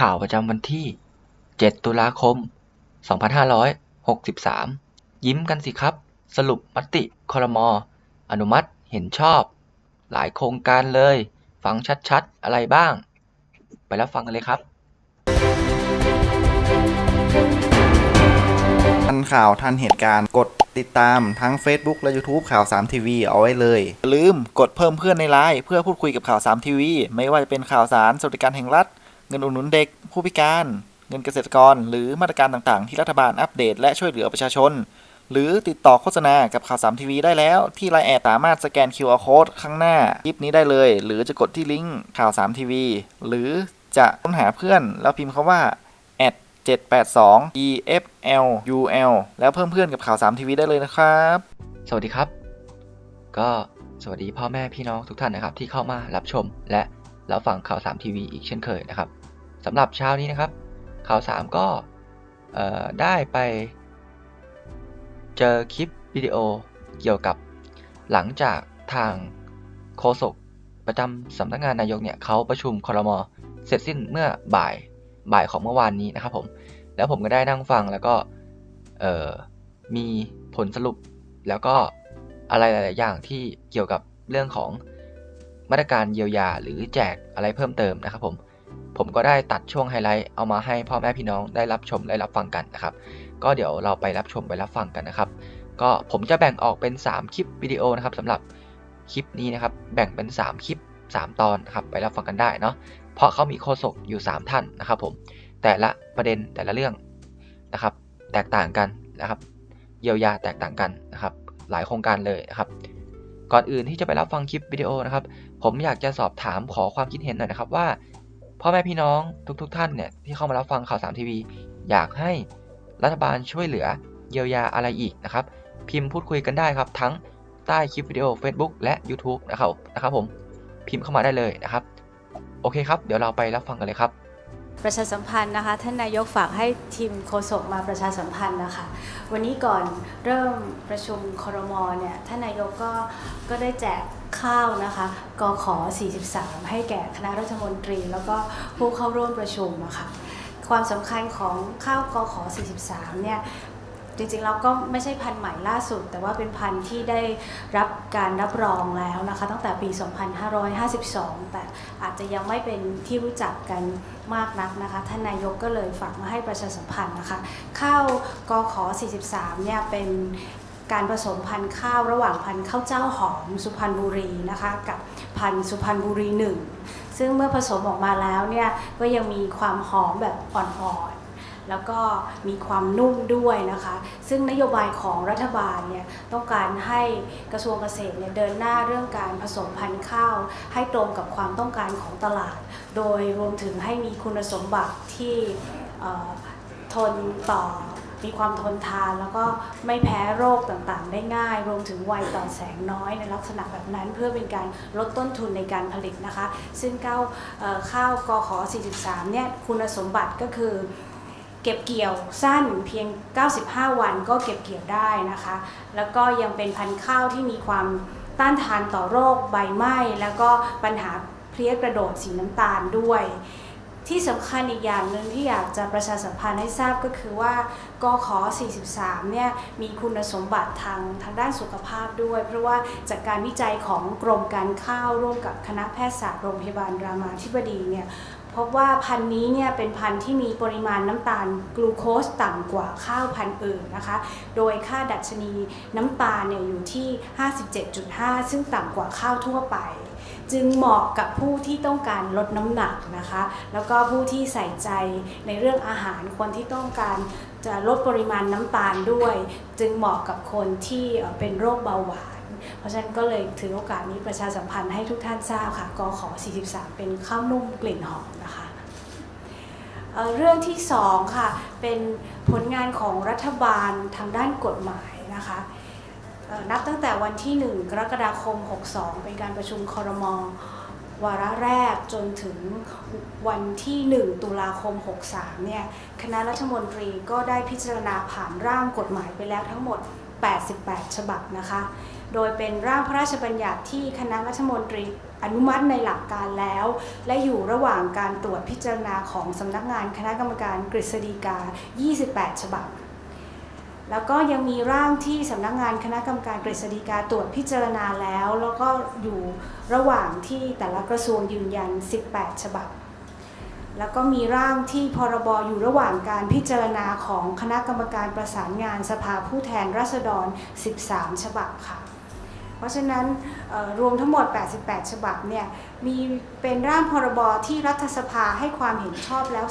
ข่าวประจำวันที่ 7 ตุลาคม 2563 ยิ้มกันสิครับ สรุปมติคอรมออนุมัติเห็นชอบ หลายโครงการเลย ฟังชัดๆ อะไรบ้าง ไปรับฟังกันเลยครับทันข่าวทันเหตุการณ์กดติดตามทั้ง Facebook และ YouTube ข่าว 3 ทีวีเอาไว้เลย ลืมกดเพิ่มเพื่อนในไลน์เพื่อพูดคุยกับข่าว 3 ทีวี ไม่ว่าจะเป็นข่าวสารสวัสดิการแห่งรัฐ เงินอุดหนุนเด็ก ผู้พิการ เงินเกษตรกร หรือมาตรการต่างๆ ที่รัฐบาลอัปเดต และช่วยเหลือประชาชน หรือติดต่อโฆษณากับข่าว3ทีวีได้แล้ว ที่ไลน์แอดสามารถสแกน QR Code ข้างหน้าคลิปนี้ได้เลย หรือจะกดที่ลิงก์ข่าว3ทีวีหรือจะค้นหาเพื่อน แล้วพิมพ์คาว่า782 EFLUL แล้วเพิ่มเพื่อนกับข่าว3ทีวีได้เลยนะครับ สวัสดีครับ ก็สวัสดีพ่อแม่พี่น้องทุกท่านนะครับ ที่เข้ามารับชมและรับฟังข่าว3ทีวีอีกเช่นเคยนะครับ สำหรับเช้านี้นะครับ ข่าว3ก็ได้ไปเจอคลิปวิดีโอเกี่ยวกับหลังจากทางโฆษกประจำสำนักงานนายกเนี่ยเขาประชุมคอรมอเสร็จสิ้นเมื่อบ่ายบ่ายของเมื่อวานนี้นะครับผมแล้วผมก็ได้นั่งฟังแล้วก็มีผลสรุปแล้วก็อะไรหลาย ๆ อย่างที่เกี่ยวกับเรื่องของมาตรการเยียวยาหรือแจกอะไรเพิ่มเติมนะครับผม ผมก็ได้ตัดช่วงไฮไลท์เอามาให้พ่อแม่พี่น้องได้รับชมได้รับฟังกันนะครับ ก็เดี๋ยวเราไปรับชมไปรับฟังกันนะครับ ก็ผมจะแบ่งออกเป็น 3 คลิปวิดีโอนะครับสำหรับคลิปนี้นะครับ แบ่งเป็น 3 คลิป 3 ตอนนะครับไปรับฟังกันได้เนาะเพราะเขามีโฆษกอยู่ 3 ท่านนะครับ ผมแต่ละประเด็นแต่ละเรื่องนะครับ แตกต่างกันนะครับ เยียวยาแตกต่างกันนะครับ หลายโครงการเลยนะครับก่อนอื่นที่จะไปรับฟังคลิปวิดีโอนะครับ ผมอยากจะสอบถามขอความคิดเห็นหน่อยนะครับว่า พ่อแม่พี่น้องทุกๆทท่านเนี่ยที่เข้ามารับฟังข่าวสามทีวีอยากให้รัฐบาลช่วยเหลือเยียวยาอะไรอีกนะครับ พิมพ์พูดคุยกันได้ครับ ทั้งใต้คลิปวิดีโอ Facebook และ YouTube นะครับนะครับผมพิมพ์เข้ามาได้เลยนะครับ โอเคครับ เดี๋ยวเราไปรับฟังกันเลยครับ ประชาสัมพันธ์นะคะ ท่านนายกฝากให้ทีมโฆษกมาประชาสัมพันธ์นะคะ วันนี้ก่อนเริ่มประชุมครมเนี่ยท่านนายกก็ก็ได้แจกข้าวนะคะกขอ 43 ให้แก่คณะรัฐมนตรี แล้วก็ผู้เข้าร่วมประชุมอะค่ะความสำคัญของข้าวกขอ 43 เนี่ย จริงๆแล้วก็ไม่ใช่พันธุ์ใหม่ล่าสุด แต่ว่าเป็นพันธุ์ที่ได้รับการรับรองแล้วนะคะ ตั้งแต่ปี 2552 แต่อาจจะยังไม่เป็นที่รู้จักกันมากนักนะคะท่านนายกก็เลยฝากมาให้ประชาสัมพันธ์นะคะ ข้าวกขอ43 เนี่ยเป็นการผสมพันธุ์ข้าวระหว่างพันธุ์ข้าวเจ้าหอมสุพรรณบุรีนะคะกับพันธุ์สุพรรณบุรีหนึ่งซึ่งเมื่อผสมออกมาแล้วเนี่ยก็ยังมีความหอมแบบอ่อน แล้วก็มีความนุ่มด้วยนะคะ ซึ่งนโยบายของรัฐบาลเนี่ยต้องการให้กระทรวงเกษตรเนี่ยเดินหน้าเรื่องการผสมพันธุ์ข้าว ให้ตรงกับความต้องการของตลาด โดยรวมถึงให้มีคุณสมบัติที่ทนต่อมีความทนทานแล้วก็ไม่แพ้โรคต่างๆ ได้ง่าย รวมถึงไวต่อแสงน้อยในลักษณะแบบนั้น เพื่อเป็นการลดต้นทุนในการผลิตนะคะ ซึ่งข้าวข้าวกขอ43เนี่ยคุณสมบัติก็คือ เก็บเกี่ยวสั้นเพียง 95 วันก็เก็บเกี่ยวได้นะคะ แล้วก็ยังเป็นพันธุ์ข้าวที่มีความต้านทานต่อโรคใบไหม้ แล้วก็ปัญหาเพลี้ยกระโดดสีน้ำตาลด้วย ที่สำคัญอีกอย่างหนึ่งที่อยากจะประชาสัมพันธ์ให้ทราบก็คือว่ากขอ43 เนี่ยมีคุณสมบัติทางทางด้านสุขภาพด้วย เพราะว่าจากการวิจัยของกรมการข้าวร่วมกับคณะแพทยศาสตร์โรงพยาบาลรามาธิบดีเนี่ย พบว่าพันธุ์นี้เนี่ยเป็นพันธุ์ที่มีปริมาณน้ำตาลกลูโคสต่ำกว่าข้าวพันธุ์อื่นนะคะ โดยค่าดัชนีน้ำตาลเนี่ยอยู่ที่ 57.5 ซึ่งต่ำกว่าข้าวทั่วไป จึงเหมาะกับผู้ที่ต้องการลดน้ำหนักนะคะ แล้วก็ผู้ที่ใส่ใจในเรื่องอาหารคนที่ต้องการจะลดปริมาณน้ำตาลด้วย จึงเหมาะกับคนที่เอ่อเป็นโรคเบาหวาน เพราะฉะนั้นก็เลยถือโอกาสนี้ประชาสัมพันธ์ให้ทุกท่านทราบค่ะกขอ 43 เป็นข้าวนุ่มกลิ่นหอมนะคะเเรื่องที่สองค่ะเป็นผลงานของรัฐบาลทางด้านกฎหมายนะคะนับตั้งแต่วันที่ 1 กรกฎาคม 62 เป็นการประชุมคอรมอวาระแรกจนถึงวันที่ 1 ตุลาคม 63 เนี่ย คณะรัฐมนตรีก็ได้พิจารณาผ่านร่างกฎหมายไปแล้วทั้งหมด 88 ฉบับนะคะ โดยเป็นร่างพระราชบัญญัติที่คณะรัฐมนตรีอนุมัติในหลักการแล้ว และอยู่ระหว่างการตรวจพิจารณาของสำนักงานคณะกรรมการกฤษฎีกา 28 ฉบับ แล้วก็ยังมีร่างที่สำนักงานคณะกรรมการกฤษฎีกาตรวจพิจารณาแล้ว แล้วก็อยู่ระหว่างที่แต่ละกระทรวงยืนยัน 18 ฉบับ แล้วก็มีร่างที่พรบอยู่ระหว่างการพิจารณาของคณะกรรมการประสานงานสภาผู้แทนราษฎร 13 ฉบับค่ะ เพราะฉะนั้นรวมทั้งหมด 88 ฉบับเนี่ยมีเป็นร่างพรบที่รัฐสภาให้ความเห็นชอบแล้ว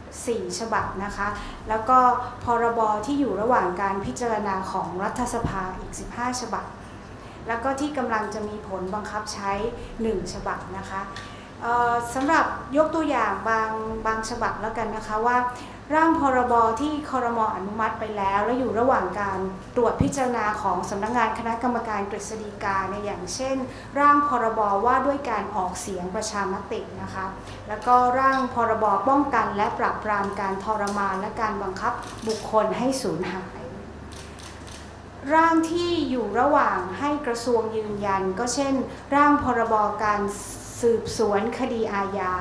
14 ฉบับนะคะ แล้วก็พรบที่อยู่ระหว่างการพิจารณาของรัฐสภาอีก 15 ฉบับ แล้วก็ที่กำลังจะมีผลบังคับใช้ 1 ฉบับนะคะ สำหรับยกตัวอย่างบางบางฉบับแล้วกันนะคะว่า ร่างพรบที่คอรมออนุมัติไปแล้ว และอยู่ระหว่างการตรวจพิจารณาของสำนักงานคณะกรรมการกฤษฎีกาเนี่ยอย่างเช่น ร่างพรบว่าด้วยการออกเสียงประชามตินะคะแล้วก็ร่างพรบป้องกัน และปราบปรามการทรมานและการบังคับบุคคลให้สูญหายร่างที่อยู่ระหว่างให้กระทรวงยืนยัน ก็เช่น ร่างพรบการ สืบสวนคดีอาญา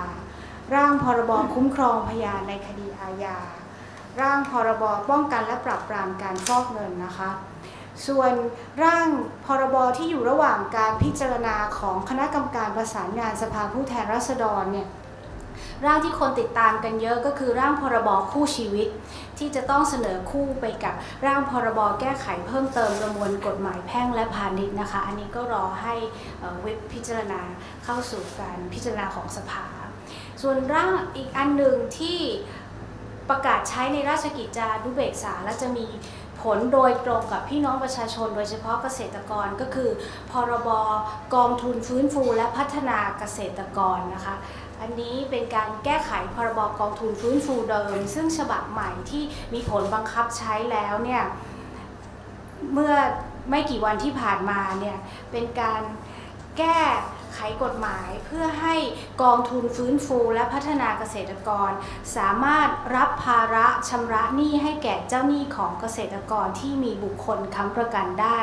ร่างพรบคุ้มครองพยานในคดีอาญา ร่างพรบป้องกันและปราบปรามการฟอกเงินนะคะ ส่วนร่างพรบที่อยู่ระหว่างการพิจารณาของคณะกรรมการประสานงานสภาผู้แทนราษฎรเนี่ย ร่างที่คนติดตามกันเยอะก็คือร่างพรบคู่ชีวิต ที่จะต้องเสนอคู่ไปกับร่างพรบแก้ไขเพิ่มเติมประมวลกฎหมายแพ่งและพาณิชย์นะคะ อันนี้ก็รอให้เว็บพิจารณาเข้าสู่การพิจารณาของสภา ส่วนร่างอีกอันหนึ่งที่ประกาศใช้ในราชกิจจานุเบกษาและจะมีผลโดยตรงกับพี่น้องประชาชน โดยเฉพาะเกษตรกรก็คือ พรบกองทุนฟื้นฟูและพัฒนาเกษตรกรนะคะ อันนี้เป็นการแก้ไขพรบกองทุนฟื้นฟูเดิม ซึ่งฉบับใหม่ที่มีผลบังคับใช้แล้วเนี่ยเมื่อไม่กี่วันที่ผ่านมาเนี่ยเป็นการแก้ไขกฎหมายเพื่อให้กองทุนฟื้นฟูและพัฒนาเกษตรกร สามารถรับภาระชำระหนี้ให้แก่เจ้าหนี้ของเกษตรกรที่มีบุคคลค้ำประกันได้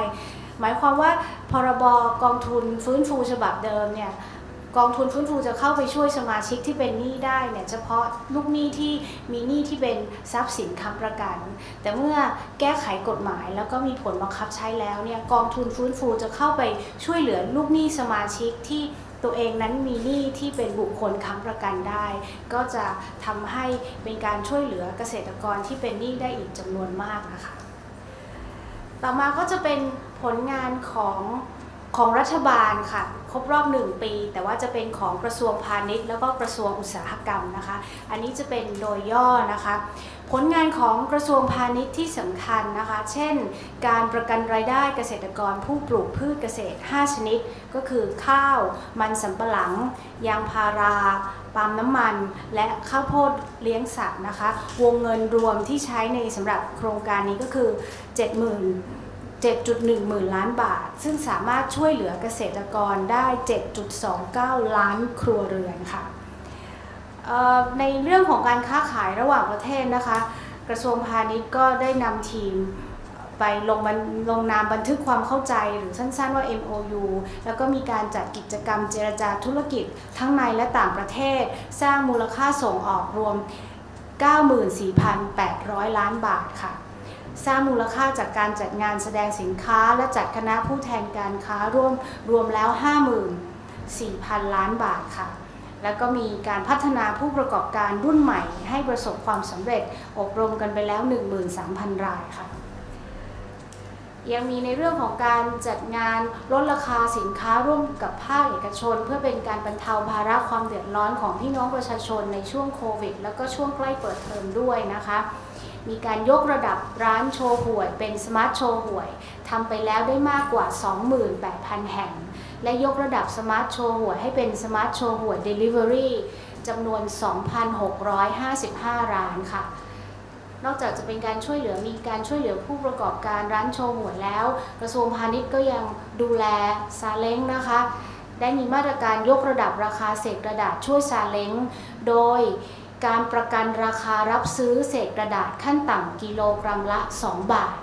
หมายความว่าพรบกองทุนฟื้นฟูฉบับเดิมเนี่ย กองทุนฟื้นฟูจะเข้าไปช่วยสมาชิกที่เป็นหนี้ได้เนี่ยเฉพาะลูกหนี้ที่มีหนี้ที่เป็นทรัพย์สินค้ำประกัน แต่เมื่อแก้ไขกฎหมายแล้วก็มีผลบังคับใช้แล้วเนี่ยกองทุนฟื้นฟูจะเข้าไปช่วยเหลือลูกหนี้สมาชิกที่ตัวเองนั้นมีหนี้ที่เป็นบุคคลค้ำประกันได้ ก็จะทำให้เป็นการช่วยเหลือเกษตรกรที่เป็นหนี้ได้อีกจำนวนมากนะคะ ต่อมาก็จะเป็นผลงานของ ของรัฐบาลค่ะ ครบรอบ1ปี แต่ว่าจะเป็นของกระทรวงพาณิชย์ แล้วก็กระทรวงอุตสาหกรรมนะคะ อันนี้จะเป็นโดยย่อนะคะ ผลงานของกระทรวงพาณิชย์ที่สำคัญนะคะ เช่น การประกันรายได้เกษตรกรผู้ปลูกพืชเกษตร 5 ชนิด ก็คือข้าว มันสำปะหลัง ยางพาราปาล์มน้ำมัน และข้าวโพดเลี้ยงสัตว์นะคะ วงเงินรวมที่ใช้ในสำหรับโครงการนี้ก็คือ 70,000 7.1 หมื่นล้านบาท ซึ่งสามารถช่วยเหลือเกษตรกรได้ 7.29 ล้านครัวเรือนค่ะในเรื่องของการค้าขายระหว่างประเทศนะคะ กระทรวงพาณิชย์ก็ได้นำทีมไปลงบันลงนามบันทึกความเข้าใจหรือสั้นๆว่า MOU แล้วก็มีการจัดกิจกรรมเจรจาธุรกิจทั้งในและต่างประเทศ สร้างมูลค่าส่งออกรวม 94,800 ล้านบาทค่ะ สร้างมูลค่าจากการจัดงานแสดงสินค้า และจัดคณะผู้แทนการค้าร่วมรวมแล้ว 54,000 ล้านบาทค่ะ แล้วก็มีการพัฒนาผู้ประกอบการรุ่นใหม่ ให้ประสบความสำเร็จอบรมกันไปแล้ว 13,000 รายค่ะยังมีในเรื่องของการจัดงานลดราคาสินค้าร่วมกับภาคเอกชน เพื่อเป็นการบรรเทาภาระความเดือดร้อนของพี่น้องประชาชนในช่วงโควิด แล้วก็ช่วงใกล้เปิดเทอมด้วยนะคะ มีการยกระดับร้านโชว์หวย เป็นสมาร์ทโชว์หวยทำไปแล้วได้มากกว่า 28,000 แห่ง และยกระดับสมาร์ทโชว์หวยให้เป็นสมาร์ทโชว์หวย Delivery จำนวน 2,655 ร้านค่ะนอกจากจะเป็นการช่วยเหลือมีการช่วยเหลือผู้ประกอบการร้านโชว์หวยแล้ว กระทรวงพาณิชย์ก็ยังดูแลซาเล้งนะคะ ได้มีมาตรการยกระดับราคาเศษกระดาษช่วยซาเล้ง โดย การประกันราคารับซื้อเศษกระดาษขั้นต่ำกิโลกรัมละ 2 บาท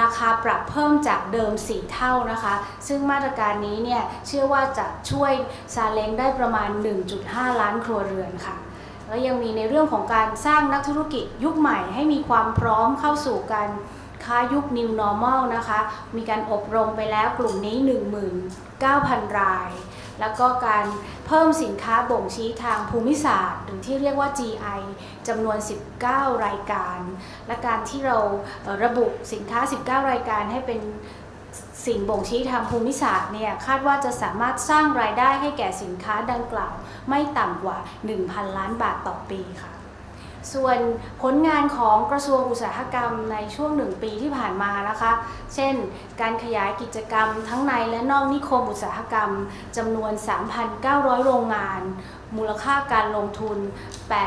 ราคาปรับเพิ่มจากเดิม 4 เท่านะคะ ซึ่งมาตรการนี้เนี่ยเชื่อว่าจะช่วยซาเล้งได้ประมาณ 1.5 ล้านครัวเรือนค่ะแล้วยังมีในเรื่องของการสร้างนักธุรกิจยุคใหม่ให้มีความพร้อมเข้าสู่การค้ายุค New Normal นะคะ มีการอบรมไปแล้วกลุ่มนี้ 19,000 ราย แล้วก็การเพิ่มสินค้าบ่งชี้ทางภูมิศาสตร์ หรือที่เรียกว่า GI จำนวน 19 รายการ และการที่เราระบุสินค้า 19 รายการให้เป็นสิ่งบ่งชี้ทางภูมิศาสตร์เนี่ยคาดว่าจะสามารถสร้างรายได้ให้แก่สินค้าดังกล่าว ไม่ต่ำกว่า 1,000 ล้านบาทต่อปีค่ะ ส่วนผลงานของกระทรวงอุตสาหกรรมในช่วงหนึ่งปีที่ผ่านมานะคะ เช่น การขยายกิจกรรมทั้งในและนอกนิคมอุตสาหกรรมจำนวน 3,900 โรงงาน มูลค่าการลงทุน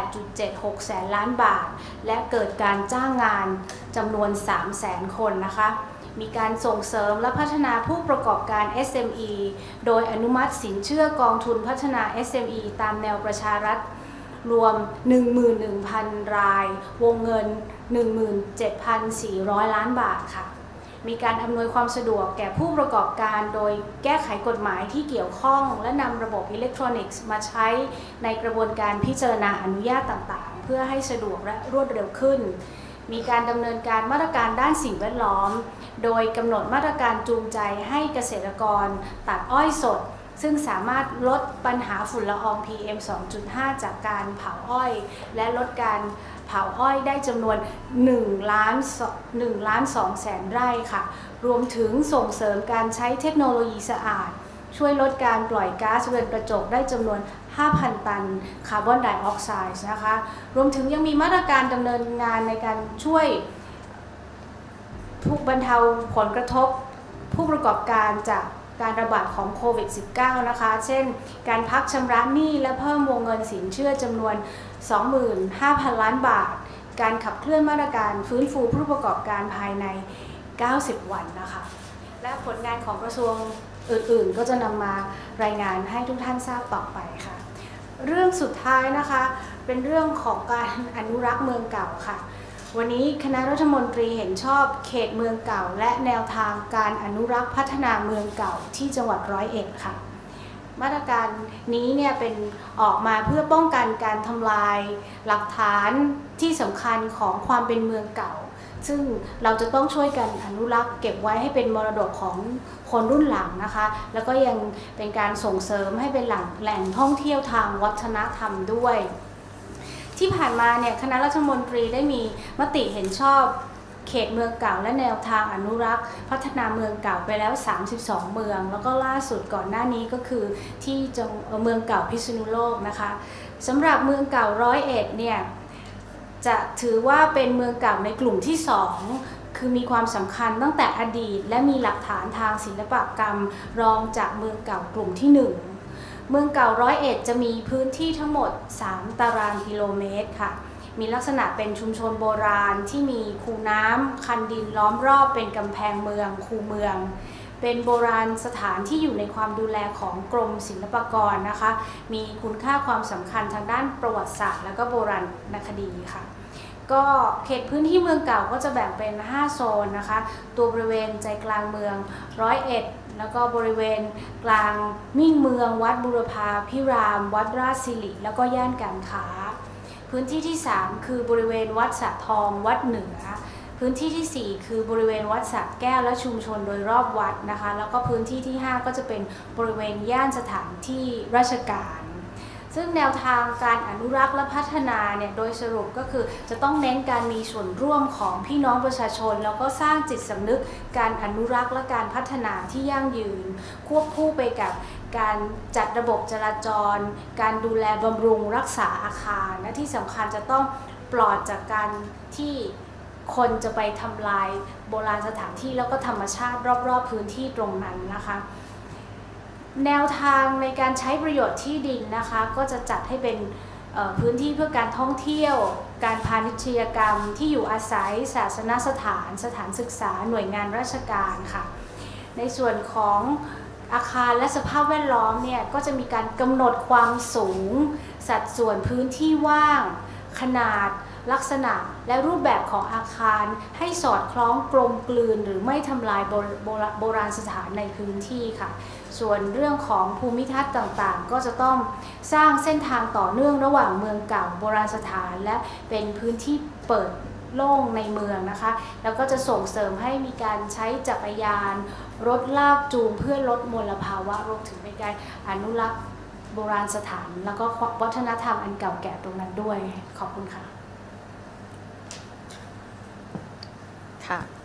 8.76 แสนล้านบาท และเกิดการจ้างงานจำนวน 3 แสนคนนะคะมีการส่งเสริมและพัฒนาผู้ประกอบการ SME โดยอนุมัติสินเชื่อกองทุนพัฒนา SME ตามแนวประชารัฐ รวม 11,000 ราย วงเงิน 17,400 ล้านบาทค่ะ มีการอำนวยความสะดวกแก่ผู้ประกอบการ โดยแก้ไขกฎหมายที่เกี่ยวข้อง และนำระบบอิเล็กทรอนิกส์มาใช้ในกระบวนการพิจารณาอนุญาตต่างๆ เพื่อให้สะดวกและรวดเร็วขึ้นมีการดำเนินการมาตรการด้านสิ่งแวดล้อม โดยกำหนดมาตรการจูงใจให้เกษตรกรตัดอ้อยสด ซึ่งสามารถลดปัญหาฝุ่นละออง PM 2.5 จากการเผาอ้อย และลดการเผาอ้อยได้จำนวน1ล้าน1ล้าน2แสนไร่ค่ะ รวมถึงส่งเสริมการใช้เทคโนโลยีสะอาด ช่วยลดการปล่อยก๊าซเรือนกระจกได้จำนวน 5,000 ตันคาร์บอนไดออกไซด์นะคะ รวมถึงยังมีมาตรการดำเนินงานในการช่วยผู้บรรเทาผลกระทบผู้ประกอบการจาก การระบาดของโควิด -19 นะคะ เช่น การพักชำระหนี้และเพิ่มวงเงินสินเชื่อจำนวน 25,000 ล้านบาท การขับเคลื่อนมาตรการฟื้นฟูผู้ประกอบการภายใน 90 วันนะคะ และผลงานของกระทรวงอื่นๆ ก็จะนำมารายงานให้ทุกท่านทราบต่อไปค่ะ เรื่องสุดท้ายนะคะ เป็นเรื่องของการอนุรักษ์เมืองเก่าค่ะ วันนี้คณะรัฐมนตรีเห็นชอบเขตเมืองเก่า และแนวทางการอนุรักษ์พัฒนาเมืองเก่าที่จังหวัดร้อยเอ็ดค่ะ มาตรการนี้เนี่ยเป็นออกมาเพื่อป้องกันการทำลายหลักฐานที่สำคัญของความเป็นเมืองเก่า ซึ่งเราจะต้องช่วยกันอนุรักษ์เก็บไว้ให้เป็นมรดกของคนรุ่นหลังนะคะ แล้วก็ยังเป็นการส่งเสริมให้เป็นแหล่งแหล่งท่องเที่ยวทางวัฒนธรรมด้วย ที่ผ่านมาเนี่ยคณะรัฐมนตรีได้มีมติเห็นชอบเขตเมืองเก่าและแนวทางอนุรักษ์ พัฒนาเมืองเก่าไปแล้ว 32 เมือง แล้วก็ล่าสุดก่อนหน้านี้ก็คือที่จังเอ่อเมืองเก่าพิษณุโลกนะคะสำหรับเมืองเก่าร้อยเอ็ดเนี่ยจะถือว่าเป็นเมืองเก่าในกลุ่มที่ 2คือมีความสำคัญตั้งแต่อดีต และมีหลักฐานทางศิลปกรรมรองจากเมืองเก่ากลุ่มที่1 เมืองเก่าร้อยเอ็ดจะมีพื้นที่ทั้งหมด 3 ตารางกิโลเมตรค่ะ มีลักษณะเป็นชุมชนโบราณที่มีคูน้ำคันดินล้อมรอบเป็นกำแพงเมืองคูเมือง เป็นโบราณสถานที่อยู่ในความดูแลของกรมศิลปากรนะคะ มีคุณค่าความสำคัญทางด้านประวัติศาสตร์และก็โบราณคดีค่ะก็เขตพื้นที่เมืองเก่าก็จะแบ่งเป็น 5 โซนนะคะ ตัวบริเวณใจกลางเมืองร้อยเอ็ด แล้วก็บริเวณกลางมิ่งเมือง วัดบุรพาพิราม วัดราชสิริ แล้วก็ย่านการค้า พื้นที่ที่ 3 คือบริเวณวัดสะทอง วัดเหนือ พื้นที่ทีสี่4 คือบริเวณวัดสะแก้วและชุมชนโดยรอบวัดนะคะ แล้วก็พื้นที่ที่ 5 ก็จะเป็นบริเวณย่านสถานที่ราชการ ซึ่งแนวทางการอนุรักษ์และพัฒนาเนี่ยโดยสรุปก็คือจะต้องเน้นการมีส่วนร่วมของพี่น้องประชาชน แล้วก็สร้างจิตสำนึกการอนุรักษ์และการพัฒนาที่ยั่งยืน ควบคู่ไปกับการจัดระบบจราจร การดูแลบำรุงรักษาอาคาร และที่สำคัญจะต้องปลอดจากการที่คนจะไปทำลายโบราณสถานที่แล้วก็ธรรมชาติรอบๆพื้นที่ตรงนั้นนะคะ แนวทางในการใช้ประโยชน์ที่ดินนะคะ ก็จะจัดให้เป็นพื้นที่เพื่อการท่องเที่ยว การพาณิชยกรรมที่อยู่อาศัย ศาสนสถาน สถานศึกษา หน่วยงานราชการค่ะ ในส่วนของอาคารและสภาพแวดล้อมเนี่ยก็จะมีการกำหนดความสูง สัดส่วนพื้นที่ว่าง ขนาด ลักษณะและรูปแบบของอาคารให้สอดคล้องกลมกลืนหรือไม่ทำลายโบโบราโบราณสถานในพื้นที่ค่ะ ส่วนเรื่องของภูมิทัศน์ต่างๆ ก็จะต้องสร้างเส้นทางต่อเนื่องระหว่างเมืองเก่าโบราณสถาน และเป็นพื้นที่เปิดโล่งในเมืองนะคะ แล้วก็จะส่งเสริมให้มีการใช้จักรยาน รถลากจูงเพื่อลดมลภาวะรวมถึงเป็นการอนุรักษ์โบราณสถาน แล้วก็วัฒนธรรมอันเก่าแก่ตรงนั้นด้วย ขอบคุณค่ะ ค่ะ